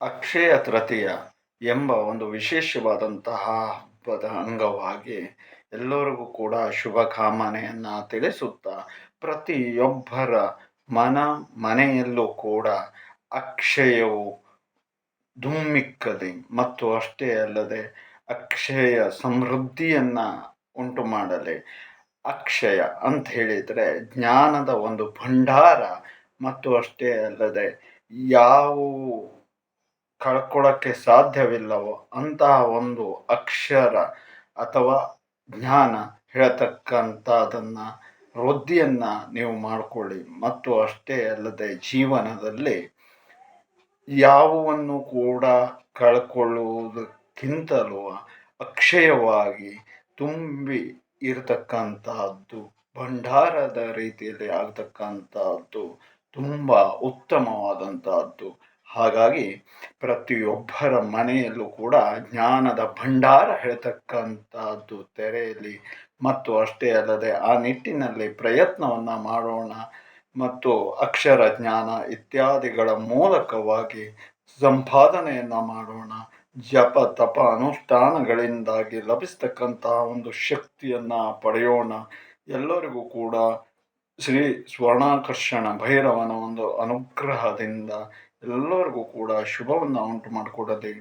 ಅಕ್ಷಯ ತೃತೀಯ ಎಂಬ ಒಂದು ವಿಶೇಷವಾದಂತಹ ಹಬ್ಬದ ಅಂಗವಾಗಿ ಎಲ್ಲರಿಗೂ ಕೂಡ ಶುಭ ಕಾಮನೆಯನ್ನು ತಿಳಿಸುತ್ತಾ ಪ್ರತಿಯೊಬ್ಬರ ಮನ ಮನೆಯಲ್ಲೂ ಕೂಡ ಅಕ್ಷಯವು ಧುಮ್ಮಿಕ್ಕದೆ ಮತ್ತು ಅಷ್ಟೇ ಅಲ್ಲದೆ ಅಕ್ಷಯ ಸಮೃದ್ಧಿಯನ್ನು ಉಂಟು ಮಾಡಲಿ. ಅಕ್ಷಯ ಅಂತ ಹೇಳಿದರೆ ಜ್ಞಾನದ ಒಂದು ಭಂಡಾರ ಮತ್ತು ಅಷ್ಟೇ ಅಲ್ಲದೆ ಯಾವುವು ಕಳ್ಕೊಳ್ಳೋಕ್ಕೆ ಸಾಧ್ಯವಿಲ್ಲವೋ ಅಂತಹ ಒಂದು ಅಕ್ಷರ ಅಥವಾ ಜ್ಞಾನ ಹೇಳ್ತಕ್ಕಂಥದ್ದನ್ನು ವೃದ್ಧಿಯನ್ನು ನೀವು ಮಾಡಿಕೊಳ್ಳಿ. ಮತ್ತು ಅಷ್ಟೇ ಅಲ್ಲದೆ ಜೀವನದಲ್ಲಿ ಯಾವುವನ್ನು ಕೂಡ ಕಳ್ಕೊಳ್ಳುವುದಕ್ಕಿಂತಲೂ ಅಕ್ಷಯವಾಗಿ ತುಂಬಿ ಇರತಕ್ಕಂತಹದ್ದು, ಭಂಡಾರದ ರೀತಿಯಲ್ಲಿ ಆಗ್ತಕ್ಕಂಥದ್ದು ತುಂಬ ಉತ್ತಮವಾದಂತಹದ್ದು ಹಾಗಾಗಿ ಪ್ರತಿಯೊಬ್ಬರ ಮನೆಯಲ್ಲೂ ಕೂಡ ಜ್ಞಾನದ ಭಂಡಾರ ಹೇಳ್ತಕ್ಕಂಥದ್ದು ತೆರೆಯಲಿ ಮತ್ತು ಅಷ್ಟೇ ಅಲ್ಲದೆ ಆ ನಿಟ್ಟಿನಲ್ಲಿ ಪ್ರಯತ್ನವನ್ನು ಮಾಡೋಣ. ಮತ್ತು ಅಕ್ಷರ ಜ್ಞಾನ ಇತ್ಯಾದಿಗಳ ಮೂಲಕವಾಗಿ ಸಂಪಾದನೆಯನ್ನು ಮಾಡೋಣ. ಜಪ, ತಪ, ಅನುಷ್ಠಾನಗಳಿಂದಾಗಿ ಲಭಿಸ್ತಕ್ಕಂತಹ ಒಂದು ಶಕ್ತಿಯನ್ನು ಪಡೆಯೋಣ. ಎಲ್ಲರಿಗೂ ಕೂಡ ಶ್ರೀ ಸ್ವರ್ಣಾಕರ್ಷಣ ಭೈರವನ ಒಂದು ಅನುಗ್ರಹದಿಂದ ಎಲ್ಲರಿಗೂ ಕೂಡ ಶುಭವನ್ನು ಉಂಟು ಮಾಡಿಕೊಡಲಿ